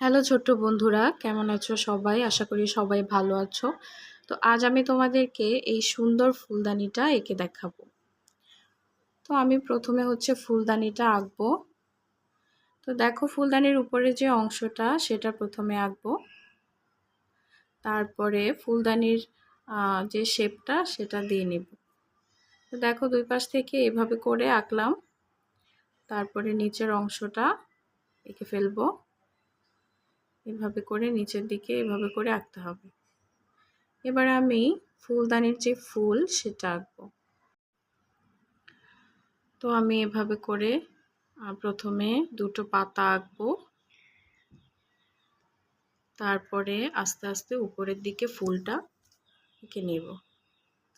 Hello ছোট্ট বন্ধুরা, কেমন আছো সবাই? আশা করি সবাই ভালো আছো। তো আজ আমি তোমাদেরকে এই সুন্দর ফুলদানিটা এঁকে দেখাবো। তো আমি প্রথমে হচ্ছে ফুলদানিটা আঁকবো। তো দেখো ফুলদানির উপরে যে অংশটা, সেটা প্রথমে আঁকবো। তারপরে ফুলদানির যে শেপটা, সেটা দিয়ে নেব। তো দেখো দুই পাশ থেকে এভাবে করে আঁকলাম। তারপরে নিচের অংশটা এঁকে ফেলব। এভাবে করে নিচের দিকে এভাবে করে আঁকতে হবে। এবার আমি ফুলদানির যে ফুল সেটা আঁকবো। তো আমি এভাবে করে প্রথমে দুটো পাতা আঁকবো। তারপরে আস্তে আস্তে উপরের দিকে ফুলটা এঁকে নেব।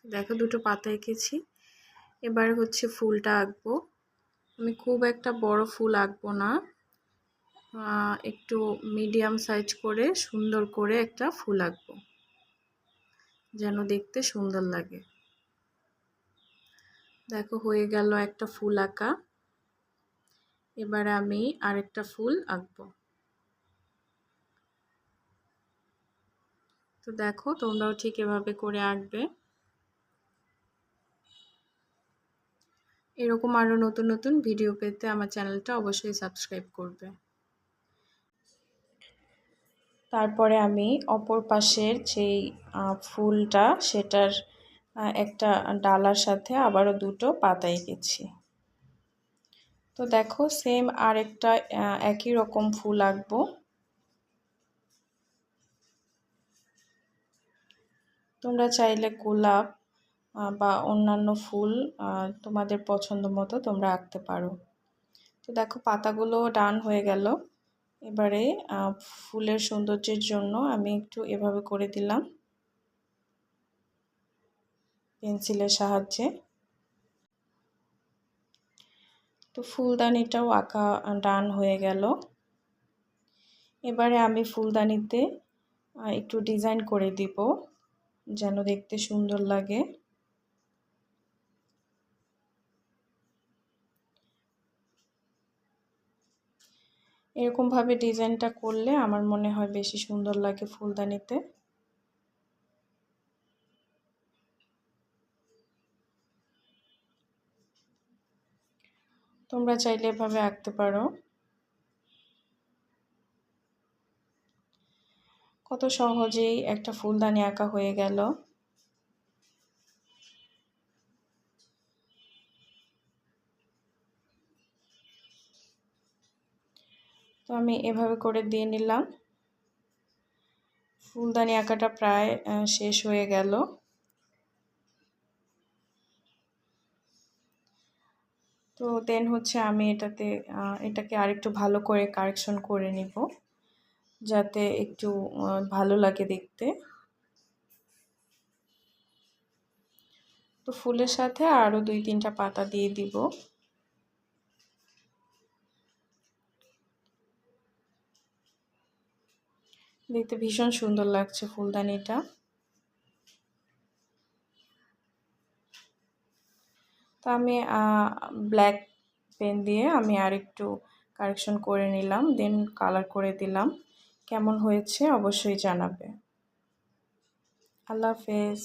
দেখো দুটো পাতা এঁকেছি। এবার হচ্ছে ফুলটা আঁকবো। আমি খুব একটা বড় ফুল আঁকবো না। একটু মিডিয়াম সাইজ করে সুন্দর করে একটা ফুল আঁকবো। যেন দেখতে সুন্দর লাগে। দেখো, হয়ে গেল একটা ফুল আঁকা। এবার আমি আরেকটা ফুল আঁকবো। তো দেখো, তোমরাও ঠিক এভাবে করে আঁকবে। এরকম আরও নতুন নতুন ভিডিও পেতে আমার চ্যানেলটা অবশ্যই সাবস্ক্রাইব করবে। তারপরে আমি অপর পাশের যেই ফুলটা সেটার একটা ডালার সাথে আবারও দুটো পাতা এঁকেছি তো দেখো সেম আর একটা একই রকম ফুল আঁকবো। তোমরা চাইলে গোলাপ বা অন্যান্য ফুল তোমাদের পছন্দ মতো তোমরা আঁকতে পারো। তো দেখো, পাতাগুলো ডান হয়ে গেল। এবারে ফুলের সৌন্দর্যের জন্য আমি একটু এভাবে করে দিলাম। পেন্সিলের সাহায্যে। তো ফুলদানিটাও আঁকা, ডান হয়ে গেল। এবারে আমি ফুলদানিতে একটু ডিজাইন করে দিব, যেন দেখতে সুন্দর লাগে। এরকমভাবে ডিজাইনটা করলে আমার মনে হয় বেশি সুন্দর লাগে ফুলদানিতে। তোমরা চাইলে এভাবে আঁকতে পারো। কত সহজেই একটা ফুলদানি আঁকা হয়ে গেল। আমি এভাবে করে দিয়ে নিলাম। ফুলদানি আঁকাটা প্রায় শেষ হয়ে গেল। তো দেন হচ্ছে আমি এটাতে এটাকে আরেকটু ভালো করে কারেকশন করে নিব, যাতে একটু ভালো লাগে দেখতে। তো ফুলের সাথে আরও দুই তিনটা পাতা দিয়ে দিব। দেখতে ভীষণ সুন্দর লাগছে ফুলদানিটা। তো আমি ব্ল্যাক পেন দিয়ে আমি আর একটু কারেকশন করে নিলাম, দেন কালার করে দিলাম। কেমন হয়েছে অবশ্যই জানাবে। আল্লাহ হাফেজ।